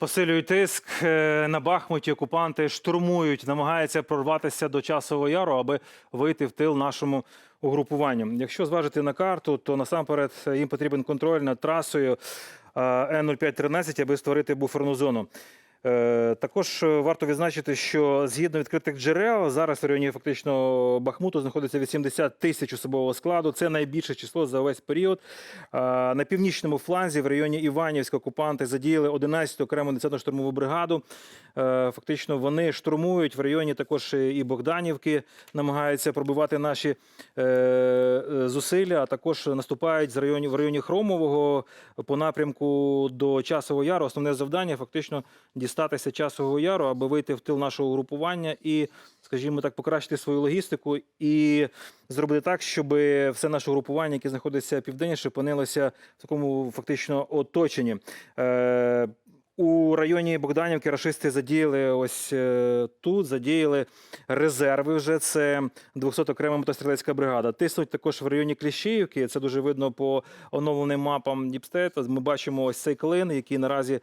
Посилюють тиск е, на Бахмуті. Окупанти штурмують, намагаються прорватися до часового яру, аби вийти в тил нашому угрупуванню. Якщо зважити на карту, то насамперед їм потрібен контроль над трасою е, Н-0513, аби створити буферну зону. Е, Також е, варто відзначити, що згідно відкритих джерел, зараз в районі фактично Бахмуту знаходиться 80 тисяч особового складу. Це найбільше число за весь період. Е, На північному фланзі в районі Іванівська окупанти задіяли 11-ту окрему 10-ту штурмову бригаду. Фактично вони штурмують в районі також і Богданівки, намагаються пробивати наші зусилля, а також наступають з районів в районі Хромового по напрямку до Часового Яру. Основне завдання фактично дістатися Часового Яру, аби вийти в тил нашого групування і, скажімо так, покращити свою логістику і зробити так, щоб все наше групування, яке знаходиться південніше, опинилося в такому фактично оточенні. Е, у районі Богданівки рашисти задіяли ось е, тут, задіяли резерви вже. Це 200 окрема мотострілецька бригада. Тиснуть також в районі Кліщіївки. Це дуже видно по оновленим мапам Діпстейта. Ми бачимо ось цей клин, який наразі.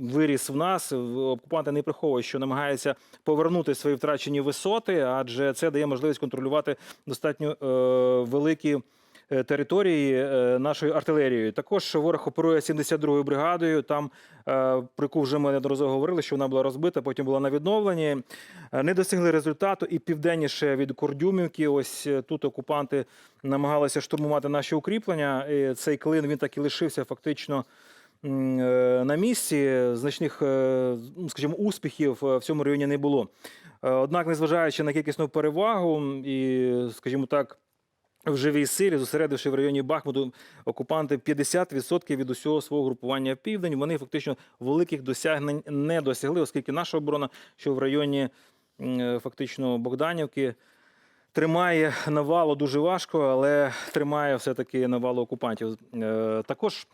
Виріс в нас окупанти не приховують, що намагаються повернути свої втрачені висоти, адже це дає можливість контролювати достатньо е, великі е, території е, нашою артилерією. Також ворог оперує 72-ю бригадою. Там е, про яку вже ми неодноразово говорили, що вона була розбита, потім була на відновленні. Не досягли результату і південніше від Кордюмівки. Ось тут окупанти намагалися штурмувати наші укріплення. І цей клин він так і лишився фактично. Е, На місці значних, е, ну, скажімо, успіхів е, в цьому районі не було. Однак, незважаючи на кількісну перевагу і, скажімо так, в живій силі, зосередивши в районі Бахмуту окупанти 50% від усього свого групування в південь. Вони фактично великих досягнень не досягли, оскільки наша оборона, що в районі фактично Богданівки. Тримає навалу дуже важко, але тримає все-таки навалу окупантів. Також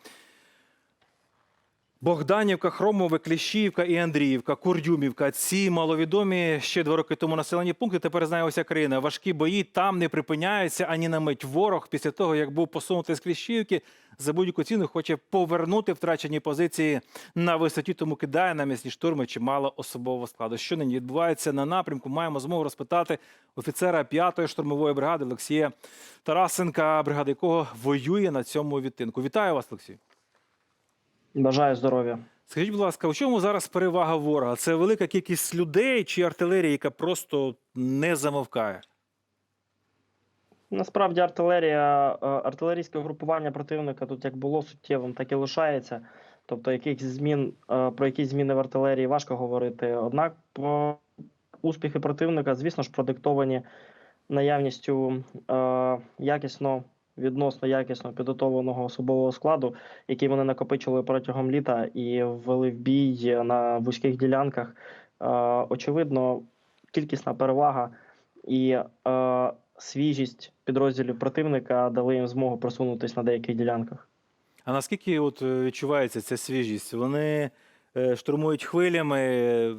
Богданівка, Хромове, Кліщівка і Андріївка, Курдюмівка. Ці маловідомі ще два роки тому населені пункти. Тепер знає вся країна. Важкі бої там не припиняються ані на мить. Ворог після того, як був посунутий з Кліщівки, за будь-яку ціну хоче повернути втрачені позиції на висоті, тому кидає на м'ясні штурми чимало особового складу. Що нині відбувається на напрямку? Маємо змогу розпитати офіцера 5-ї штурмової бригади Олексія Тарасенка, бригада якого воює на цьому відтинку. Вітаю вас, Олексій. Бажаю здоров'я. Скажіть, будь ласка, у чому зараз перевага ворога? Це велика кількість людей чи артилерія, яка просто не замовкає? Насправді артилерія, е, артилерійське групування противника тут як було суттєвим, так і лишається. Тобто, якихось змін е, про якісь зміни в артилерії важко говорити. Однак про успіхи противника, звісно ж, продиктовані наявністю е, якісно, відносно якісно підготовленого особового складу, який вони накопичили протягом літа і ввели в бій на вузьких ділянках. Е, очевидно, кількісна перевага і е, свіжість підрозділів противника дали їм змогу просунутися на деяких ділянках. А наскільки от е, відчувається ця свіжість? Вони штурмують хвилями,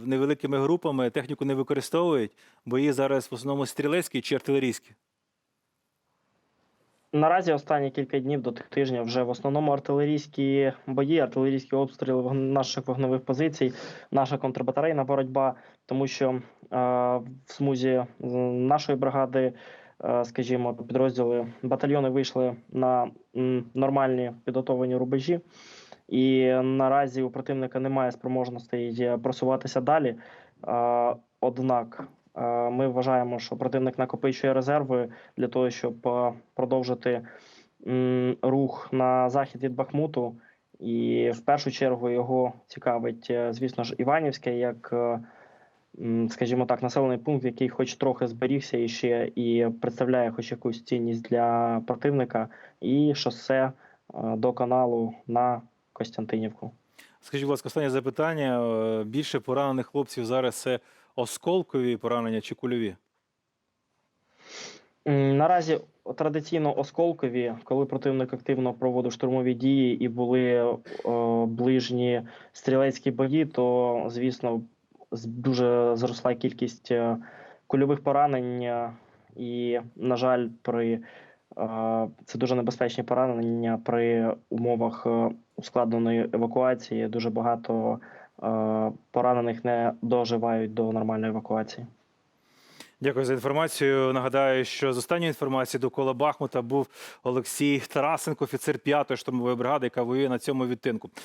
невеликими групами, техніку не використовують, бої зараз в основному стрілецькі чи артилерійські. Наразі останні кілька днів до тих тижня вже в основному артилерійські бої, артилерійські обстріли наших вогневих позицій, наша контрбатарейна боротьба, тому що е, в смузі нашої бригади, е, скажімо, підрозділи батальйони вийшли на нормальні підготовлені рубежі. І наразі у противника немає спроможностей е, просуватися далі. Е, Однак ми вважаємо, що противник накопичує резерви для того, щоб е, продовжити рух на захід від Бахмуту. І в першу чергу його цікавить, е, звісно ж, Іванівське, як, е, скажімо так, населений пункт, який хоч трохи зберігся і ще і представляє хоч якусь цінність для противника, і шосе е, до каналу на Костянтинівку. Скажіть, будь ласка, останнє запитання. Е, Більше поранених хлопців зараз це осколкові поранення чи кульові? Наразі традиційно осколкові, коли противник активно проводив штурмові дії і були е, ближні стрілецькі бої, то звісно дуже зросла кількість е, кульових поранень. е, І, на жаль, при Е, Це дуже небезпечні поранення при умовах ускладненої евакуації. Дуже багато поранених не доживають до нормальної евакуації. Дякую за інформацію. Нагадаю, що з останньої інформації довкола Бахмута був Олексій Тарасенко, офіцер 5-ї штурмової бригади, яка воює на цьому відтинку.